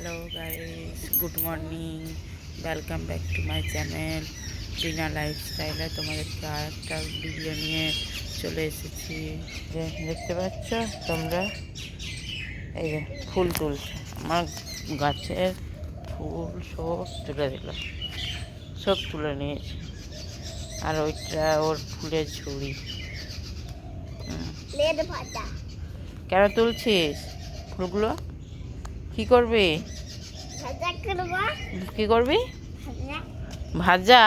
Hello guys good morning welcome back to my channel Rina লাইফস্টাইলে তোমাদেরকে আর একটা video নিয়ে চলে এসেছি। যে দেখতে পাচ্ছ তোমরা? এই যে ফুল তুলছে। আমার গাছের ফুল সব তুলে দিল। সব তুলে নিয়েছে। আর ওইটা ওর ফুলের ঝুড়ি। কেন তুলছিস ফুলগুলো? কি করবি? কি করবি? ভাজা। ভাজা?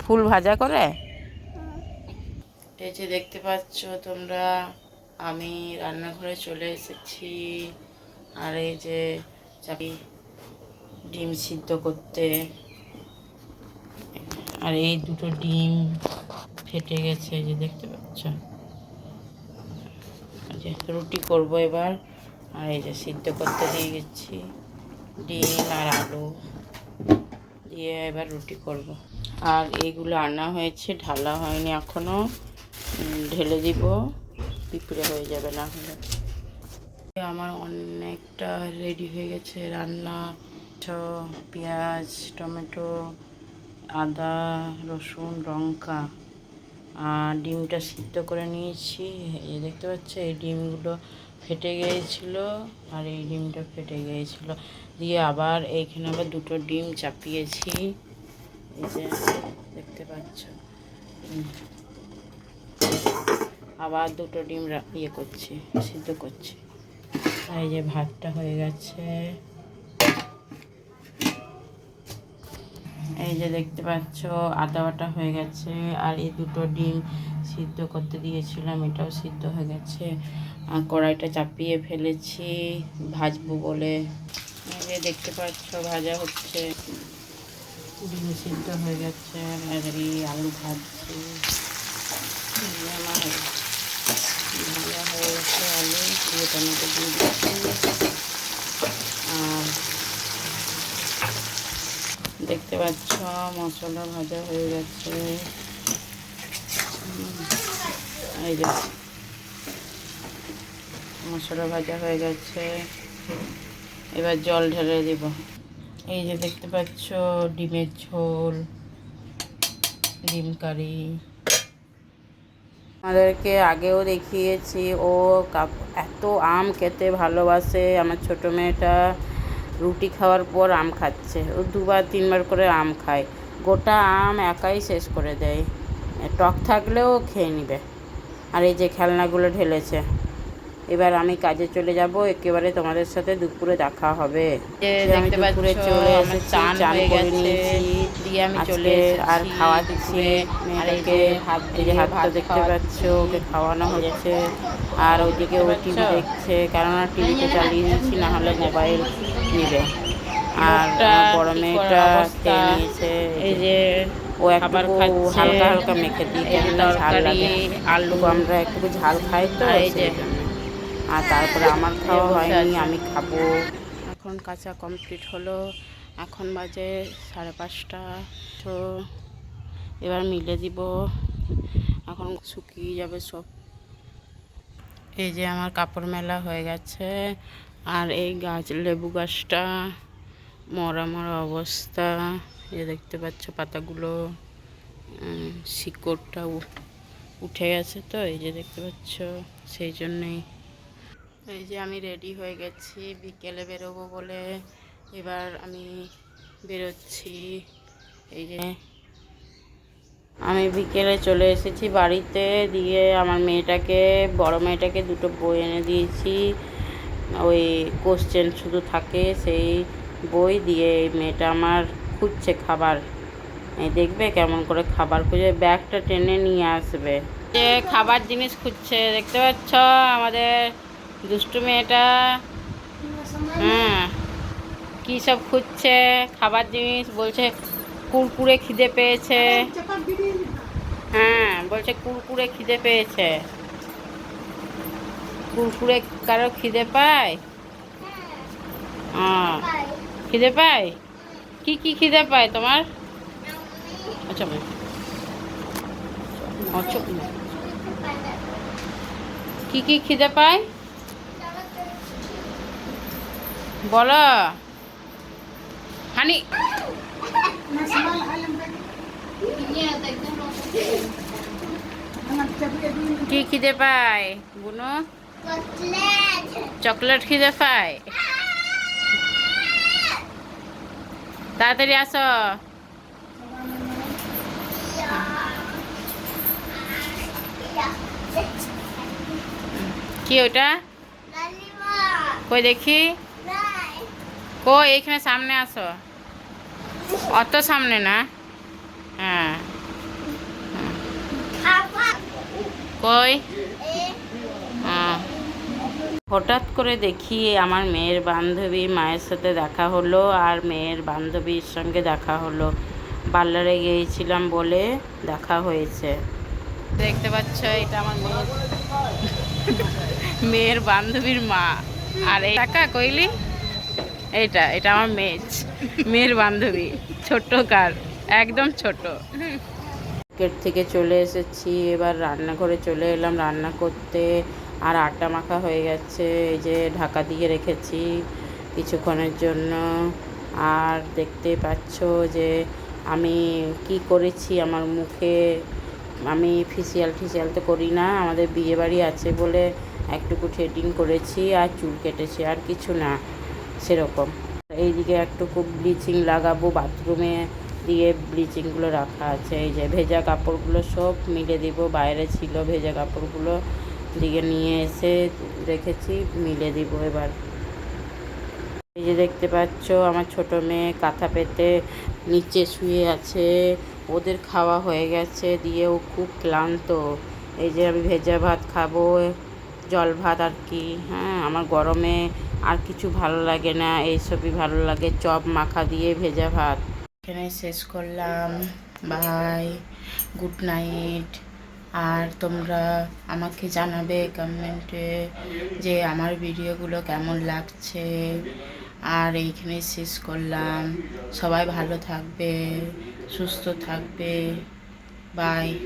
ফুল ভাজা করে? এই যে দেখতে পাচ্ছ তোমরা আমি রান্নাঘরে চলে এসেছি। আর এই যে চাপি ডিম সিদ্ধ করতে। আর এই দুটো ডিম ফেটে গেছে যে দেখতে পাচ্ছ। রুটি করব এবার। আর এই যে সিদ্ধ করতে দিয়ে গেছি ডিম আর আলু দিয়ে এবার রুটি করব। আর এইগুলো আনা হয়েছে, ঢালা হয়নি এখনও ঢেলে দিব, পিঁপড়ে হয়ে যাবে না হলে। আমার অনেকটা রেডি হয়ে গেছে। রান্না পেঁয়াজ, টমেটো, আদা, রসুন, লঙ্কা। আর ডিমটা সিদ্ধ করে নিয়েছি। এই দেখতে পাচ্ছ, এই ডিমগুলো ফেটে গিয়েছিল আর এই ডিমটা ফেটে গিয়েছিল। দিয়ে আবার এইখানে আবার দুটো ডিম চাপিয়েছি। এই যে দেখতে পাচ্ছ। আবার দুটো ডিম ইয়ে করছি, সিদ্ধ করছি। আর এই যে ভাতটা হয়ে গেছে। এই যে দেখতে পাচ্ছ আদা বাটা হয়ে গেছে আর এই দুটো ডিম সিদ্ধ করতে দিয়েছিলাম, এটাও সিদ্ধ হয়ে গেছে। আর কড়াইটা চাপিয়ে ফেলেছি, ভাজবো বলে। এই যে দেখতে পাচ্ছ, ভাজা হচ্ছে। ডিম সিদ্ধ হয়ে গেছে, আর এই আলু ভাজছি। ভাজা হয়ে গেছে, আলু, দিয়ে টমেটো দিয়ে দিচ্ছি। আর দেখতে পাচ্ছ, মশলা ভাজা হয়ে গেছে। এই যে মশলা ভাজা হয়ে গেছে। এবার জল ঢেলে দিব। এই যে দেখতে পাচ্ছ, ডিমের ঝোল, ডিম কারি। আমাদেরকে আগেও দেখিয়েছি, ও এত আম খেতে ভালোবাসে আমার ছোট মেয়েটা। রুটি খাওয়ার পর আম খাচ্ছে। ও দুবার, তিনবার করে আম খায়। গোটা আম একাই শেষ করে দেয়। টক থাকলেও খেয়ে নিবে। আর এই যে খেলনাগুলো ঢেলেছে এবার আমি কাজে চলে যাব একেবারে তোমাদের সাথে দুপুরে দেখা হবে। দুপুরে চলে এসেছি আর খাওয়া দিচ্ছি মেয়েটাকে। হাত দিয়ে হাতটা দেখতে পাচ্ছ ওকে খাওয়ানো হচ্ছে আর ওইদিকে ও টিভি দেখছে কেননা টিভিতে চালিয়ে দিচ্ছি না হলে মোবাইল নিবে। আর বড় মেয়েটা খেয়ে নিয়েছে এই যে ও একটু হালকা হালকা মেখে দিই ঝাল লাগে। আলু। আমরা একটু ঝাল খাই তো এই যে সেই জন্য। আর তারপরে আমার খাওয়া হয়নি আমি খাব। এখন কাঁচা কমপ্লিট হলো। এখন বাজে সাড়ে পাঁচটা। তো এবার মিলে দিব। এখন শুকিয়ে যাবে সব। এই যে আমার কাপড় মেলা হয়ে গেছে। আর এই গাছ লেবু গাছটা মরা মরা অবস্থা। এই দেখতে পাচ্ছ পাতাগুলো। শিকড়টা উঠে গেছে তো এই যে দেখতে পাচ্ছ। সেই জন্যেই এই যে আমি রেডি হয়ে গেছি, বিকেলে বেরোবো বলে। এবার আমি বেরোচ্ছি। এই যে আমি বিকেলে চলে এসেছি বাড়িতে, দিয়ে আমার মেয়েটাকে, বড় মেয়েটাকে দুটো বই এনে দিয়েছি। ওই কোশ্চেন শুধু থাকে সেই বই দিয়ে মেয়েটা আমার খুঁজছে খাবার। এই দেখবে কেমন করে খাবার খুঁজে, ব্যাগটা টেনে নিয়ে আসবে। যে খাবার জিনিস খুঁজছে, দেখতে পাচ্ছ আমাদের দুষ্টু মেয়েটা হ্যাঁ কী সব খুঁজছে, খাবার জিনিস, বলছে কুরকুরে খিদে পেয়েছে। হ্যাঁ বলছে কুরকুরে খিদে পেয়েছে। কুরকুরে কারও খিদে পায়? খিদে পায়? কি কি খিদে পায় তোমার? আচ্ছা আচ্ছা কি কি খিদে পায়? বলো। হানি। কি খিদে পায়? বুনো? চকলেট খিদে পায়? তাড়াতাড়ি আসো। কি ওটা কই দেখি? কই এইখানে সামনে আসো। অত সামনে না? হ্যাঁ। কই? হঠাৎ করে দেখি আমার মেয়ের বান্ধবী মায়ের সাথে দেখা হলো আর মেয়ের বান্ধবীর সঙ্গে দেখা হলো। পার্লারে গিয়েছিলাম বলে দেখা হয়েছে। দেখতে পাচ্ছ, এটা আমার মেয়ের মেয়ের বান্ধবীর মা। আর এই টাকা কইলি? এইটা, এটা আমার মেয়ে মেয়ের বান্ধবী, ছোট্ট কার, একদম ছোট। মার্কেট থেকে চলে এসেছি, এবার রান্নাঘরে চলে এলাম রান্না করতে, আর আটা মাখা হয়ে গেছে, এই যে ঢাকা দিয়ে রেখেছি কিছুক্ষণের জন্য। আর দেখতে পাচ্ছ যে আমি কি করেছি আমার মুখে, আমি ফেসিয়াল টিসিয়াল তো করি না, আমাদের বিয়ে বাড়ি আছে বলে একটুকু থ্রেডিং করেছি, আর চুল কেটেছি, আর কিছু না। সেরকম। এইদিকে একটুকু ব্লিচিং লাগাবো বাথরুমে দিয়ে ব্লিচিংগুলো রাখা আছে। এই যে ভেজা কাপড়গুলো সব মিলে দিব, বাইরে ছিল ভেজা কাপড়গুলো। দিকে নিয়ে এসে রেখেছি, মিলে দিব এবার। এই যে দেখতে পাচ্ছ, আমার ছোট মেয়ে কাঁথা পেতে নিচে শুয়ে আছে। ওদের খাওয়া হয়ে গেছে, দিয়ে ও খুব ক্লান্ত। এই যে আমি ভেজা ভাত খাব, জল ভাত আর কি হ্যাঁ আমার গরমে আর কিছু ভালো লাগে না, এইসবই ভালো লাগে। চপ, মাখা দিয়ে ভেজা ভাত। এখানে শেষ করলাম। বাই। Good night. আর তোমরা আমাকে জানাবে কমেন্টে যে আমার ভিডিওগুলো কেমন লাগছে। আর এইখানে শেষ করলাম। সবাই ভালো থাকবে, সুস্থ থাকবে। বাই।